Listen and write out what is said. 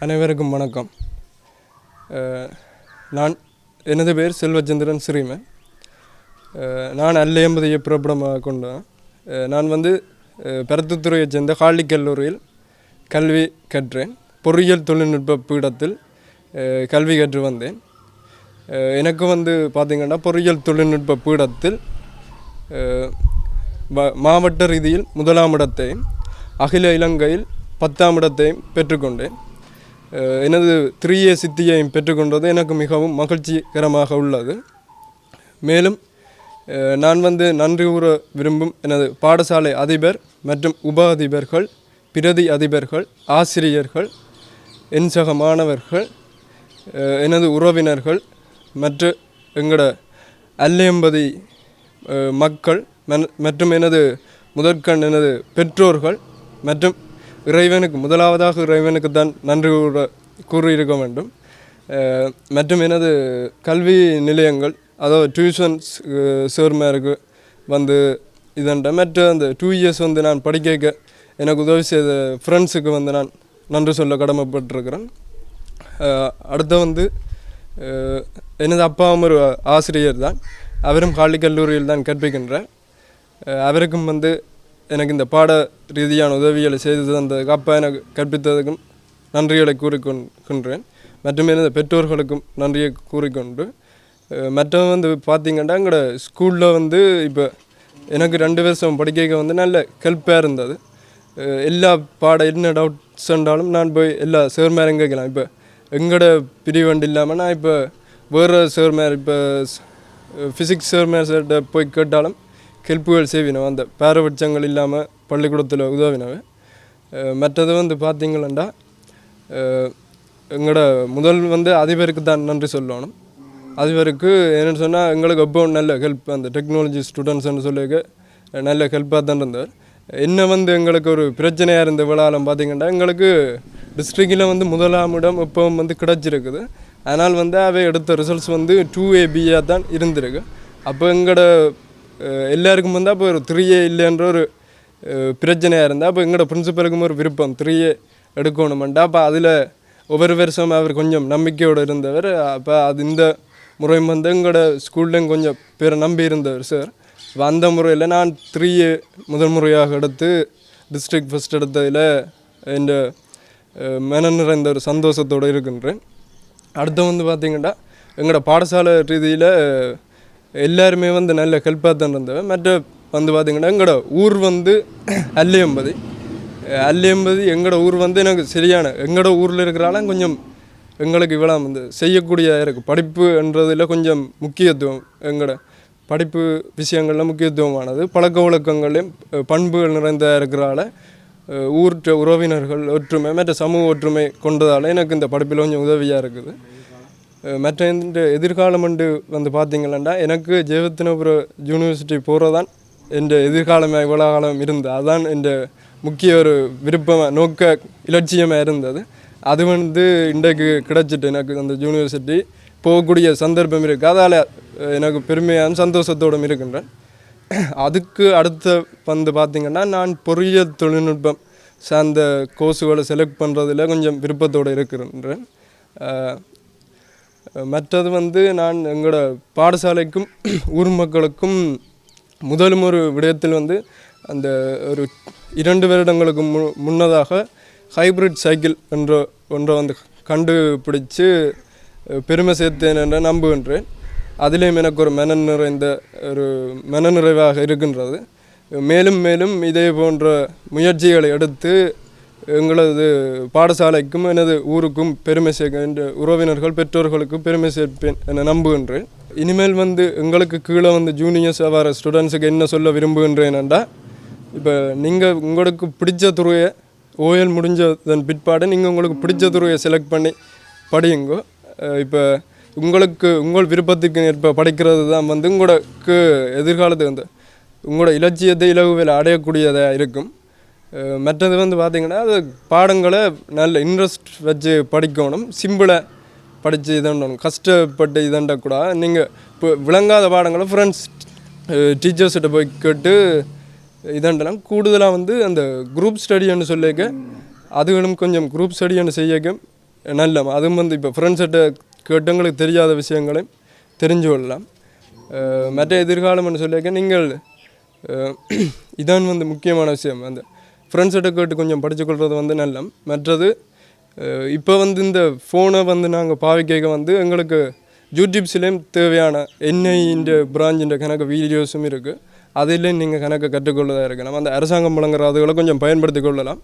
அனைவருக்கும் வணக்கம். நான் எனது பேர் செல்வச்சந்திரன் ஸ்ரீமை நான் அல்ல என்பதையை புறப்படமாக கொண்டேன். நான் வந்து அஹ், சேர்ந்த காலி கல்லூரியில் கல்வி கற்றேன். பொறியியல் தொழில்நுட்ப பீடத்தில் கல்வி கற்று வந்தேன். எனக்கு வந்து பார்த்திங்கன்னா பொறியியல் தொழில்நுட்ப பீடத்தில் மாவட்ட ரீதியில் முதலாம் இடத்தையும் அகில இலங்கையில் பத்தாம் இடத்தையும் பெற்றுக்கொண்டேன். எனது திரிய சித்தியை சித்தியையும் பெற்றுக்கொண்டது எனக்கு மிகவும் மகிழ்ச்சிகரமாக உள்ளது. மேலும் நான் வந்து நன்றி கூற விரும்பும் எனது பாடசாலை அதிபர் மற்றும் உப அதிபர்கள் பிரதி அதிபர்கள் ஆசிரியர்கள் என் சக மாணவர்கள் எனது உறவினர்கள் மற்ற எங்களோட அல்லியம்பதி மக்கள் மற்றும் எனது முதற்கண் எனது பெற்றோர்கள் மற்றும் இறைவனுக்கு முதலாவதாக இறைவனுக்கு தான் நன்றி கூற கூறியிருக்க வேண்டும். மற்றும் எனது கல்வி நிலையங்கள் அதாவது டியூஷன்ஸ் சேர்மாருக்கு வந்து இதண்ட மற்ற அந்த டூ இயர்ஸ் வந்து நான் படிக்க எனக்கு உதவி செய்த ஃப்ரெண்ட்ஸுக்கு வந்து நான் நன்றி சொல்ல கடமைப்பட்டிருக்கிறேன். அடுத்த அடுத்து வந்து எனது அப்பாவும் ஒரு ஆசிரியர் தான். அவரும் காலி கல்லூரியில் தான் கற்பிக்கின்றார். அவருக்கும் வந்து எனக்கு இந்த பாட ரீதியான உதவிகளை செய்து தந்ததுக்கு அப்பா எனக்கு கற்பித்ததுக்கும் நன்றிகளை கூறிக்கொள்கின்றேன் மற்றும் எனது பெற்றோர்களுக்கும் நன்றியை கூறிக்கொண்டு அஹ், மற்ற வந்து பார்த்திங்கன்னா எங்களோட ஸ்கூலில் வந்து இப்போ எனக்கு ரெண்டு வருஷம் படிக்க வந்து நல்ல ஹெல்ப்பாக இருந்தது. எல்லா பாட என்ன டவுட்ஸ் இருந்தாலும் நான் போய் எல்லா சேர் கேட்கலாம் இப்போ எங்களோட பிரிவண்டு இல்லாமல் நான் இப்போ வேறு சேர்மேர் இப்போ ஃபிசிக்ஸ் சார் போய் கேட்டாலும் ஹெல்ப்புகள் செய்வினோம் அந்த பாரபட்சங்கள் இல்லாமல் பள்ளிக்கூடத்தில் உதவினவை. மற்றது வந்து பார்த்தீங்களா எங்களோட முதல் வந்து அதிபருக்கு தான் நன்றி சொல்லணும். அதிபருக்கு என்னென்னு சொன்னால் எங்களுக்கு எப்போ நல்ல ஹெல்ப் அந்த டெக்னாலஜி ஸ்டூடெண்ட்ஸ்னு சொல்லிக்க நல்ல ஹெல்ப்பாக தான் இருந்தார். என்ன வந்து எங்களுக்கு ஒரு பிரச்சனையாக இருந்த விழாலம் பார்த்திங்கன்னா எங்களுக்கு டிஸ்ட்ரிக்டில் வந்து முதலாம் இடம் எப்பவும் வந்து கிடச்சிருக்குது. அதனால் வந்து அவை எடுத்த ரிசல்ட்ஸ் வந்து டூ ஏபியாக தான் இருந்திருக்கு. அப்போ எங்களோட எல்லாருக்கும் வந்து அப்போ ஒரு த்ரீயே இல்லைன்ற ஒரு பிரச்சனையாக இருந்தால் அப்போ எங்களோட பிரின்சிபலுக்கும் ஒரு விருப்பம். த்ரீயே எடுக்கணுமெண்டா அப்போ அதில் ஒவ்வொரு வருஷம் அவர் கொஞ்சம் நம்பிக்கையோடு இருந்தவர். அப்போ அது இந்த முறை வந்து எங்களோட ஸ்கூல்லையும் கொஞ்சம் பேரை நம்பி இருந்தவர் சார் இப்போ அந்த முறையில் நான் த்ரீ முதல் முறையாக எடுத்து டிஸ்ட்ரிக்ட் ஃபஸ்ட் எடுத்ததில் என் மன நிறைந்த ஒரு சந்தோஷத்தோடு இருக்கின்றேன். அடுத்து வந்து பார்த்திங்கன்னா எங்களோட பாடசாலை ரீதியில் எல்லாருமே வந்து நல்ல ஹெல்ப்பாக தான் இருந்தவன். மற்ற வந்து பார்த்திங்கன்னா எங்களோட ஊர் வந்து அல்லியம்பதி. அல்லியம்பதி எங்களோட ஊர் வந்து எனக்கு சரியான எங்களோட ஊரில் இருக்கிறால கொஞ்சம் எங்களுக்கு இவ்வளோ வந்து செய்யக்கூடிய இருக்குது படிப்புன்றதில் கொஞ்சம் முக்கியத்துவம் எங்களோட படிப்பு விஷயங்களில் முக்கியத்துவமானது. பழக்க வழக்கங்களையும் பண்புகள் நிறைந்த இருக்கிறால அஹ், ஊர்ற்ற உறவினர்கள் ஒற்றுமை மற்ற சமூக ஒற்றுமை கொண்டதால் எனக்கு இந்த படிப்பில் கொஞ்சம் உதவியாக இருக்குது. மற்ற இந்த எதிர்காலம் வந்து வந்து பார்த்தீங்களா எனக்கு ஜெயவத்தினபுர யூனிவர்சிட்டி போகிறதான் என் எதிர்காலமாக இவ்வளோ காலம் இருந்தது. அதுதான் என் முக்கிய ஒரு விருப்பமாக நோக்க இலட்சியமாக இருந்தது. அது வந்து இன்றைக்கு கிடச்சிட்டு எனக்கு அந்த யூனிவர்சிட்டி போகக்கூடிய சந்தர்ப்பம் இருக்குது அதால் எனக்கு பெருமையான சந்தோஷத்தோடும் இருக்கின்றேன். அதுக்கு அடுத்த வந்து பார்த்திங்கன்னா நான் பொறியியல் தொழில்நுட்பம் சார்ந்த கோர்ஸுகளை செலக்ட் பண்ணுறதுல கொஞ்சம் விருப்பத்தோடு இருக்கின்றேன். மற்றது வந்து நான் எங்களோட பாடசாலைக்கும் ஊர் மக்களுக்கும் முதலும் ஒரு விடயத்தில் வந்து அந்த ஒரு இரண்டு வருடங்களுக்கு மு முன்னதாக ஹைப்ரிட் சைக்கிள் என்ற ஒன்றை வந்து கண்டுபிடிச்சு பெருமை சேர்த்தேன் என்று நம்புகின்றேன். அதிலேயும் எனக்கு ஒரு மன நிறைந்த ஒரு மன நிறைவாக இருக்கின்றது. மேலும் மேலும் இதே போன்ற முயற்சிகளை எடுத்து எங்களது பாடசாலைக்கும் எனது ஊருக்கும் பெருமை சேர்க்கின்ற உறவினர்கள் பெற்றோர்களுக்கும் பெருமை சேர்ப்பேன் என நம்புகின்றேன். இனிமேல் வந்து எங்களுக்கு கீழே வந்து ஜூனியர்ஸ் வர ஸ்டூடெண்ட்ஸுக்கு என்ன சொல்ல விரும்புகின்றேன்டா இப்போ நீங்கள் உங்களுக்கு பிடிச்ச துறையை ஓஎல் முடிஞ்சதன் பிற்பாடு நீங்கள் உங்களுக்கு பிடிச்ச துறையை செலக்ட் பண்ணி படியுங்கோ. இப்போ உங்களுக்கு உங்கள் விருப்பத்துக்கு ஏற்ப படிக்கிறது தான் வந்து உங்களுக்கு எதிர்காலத்துக்கு வந்து உங்களோட இலட்சியத்தை இலகுவில் அடையக்கூடியதாக இருக்கும். மற்றது வந்து பார்த்திங்கன்னா அது பாடங்களை நல்ல இன்ட்ரெஸ்ட் வச்சு படிக்கணும். சிம்பிளாக படித்து இதண்டணும் கஷ்டப்பட்டு இதண்டக்கூடாது நீங்கள் இப்போ விளங்காத பாடங்களை ஃப்ரெண்ட்ஸ் டீச்சர்ஸ்கிட்ட போய் கேட்டு இதண்டலாம் கூடுதலாக வந்து அந்த குரூப் ஸ்டடின்னு சொல்லிக்க அதுகளும் கொஞ்சம் குரூப் ஸ்டடின்னு செய்யக்க நல்ல அதுவும் வந்து இப்போ ஃப்ரெண்ட்ஸ்கிட்ட கேட்டவங்களுக்கு தெரியாத விஷயங்களையும் தெரிஞ்சு கொள்ளலாம். மற்ற எதிர்காலம்னு சொல்லியிருக்க நீங்கள் இதான் வந்து முக்கியமான விஷயம். அந்த ஃப்ரெண்ட்ஸ்கிட்ட கேட்டு கொஞ்சம் படிச்சுக்கொள்வது வந்து நல்ல மற்றது இப்போ வந்து இந்த ஃபோனை வந்து நாங்கள் பாவிக்க வந்து எங்களுக்கு யூடியூப்ஸ்லேயும் தேவையான என்ஐன்ற பிராஞ்சின்ற கணக்கு வீடியோஸும் இருக்குது அதில் நீங்கள் கணக்கு கற்றுக்கொள்ளதாக இருக்கலாம் அந்த அரசாங்கம் வழங்குற அதுகளை கொஞ்சம் பயன்படுத்தி கொள்ளலாம்.